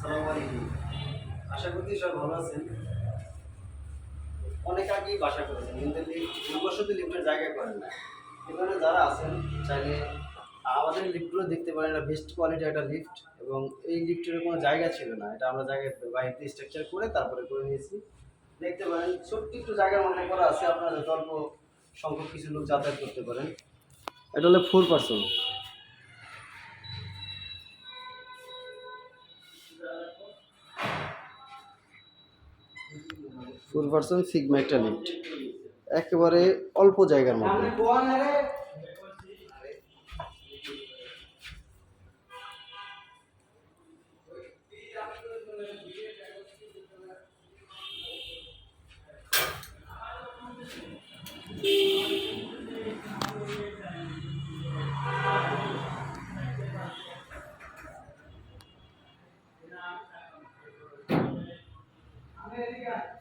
সালাম আশা করছি সব ভালো আছেন। অনেক আগেই বাসা করেছেন, কিন্তু ভুলবশত লিফটের জায়গায় করেন না। এখানে যারা আছেন, চাইলে আমাদের লিফটগুলো দেখতে পারেন, এটা বেস্ট কোয়ালিটি একটা লিফট এবং এই লিফটের কোনো জায়গা ছিল না। এটা আমরা জায়গায় বাড়িতে স্ট্রাকচার করে তারপরে করে নিয়েছি। দেখতে পারেন, ছোট্ট একটু জায়গার মধ্যে করা আছে, আপনারা যাতে অল্প সংখ্যক কিছু লোক যাতায়াত করতে পারেন। এটা হলো four percent full version sigma একটা লিফট একেবারে অল্প জায়গার মধ্যে Yeah.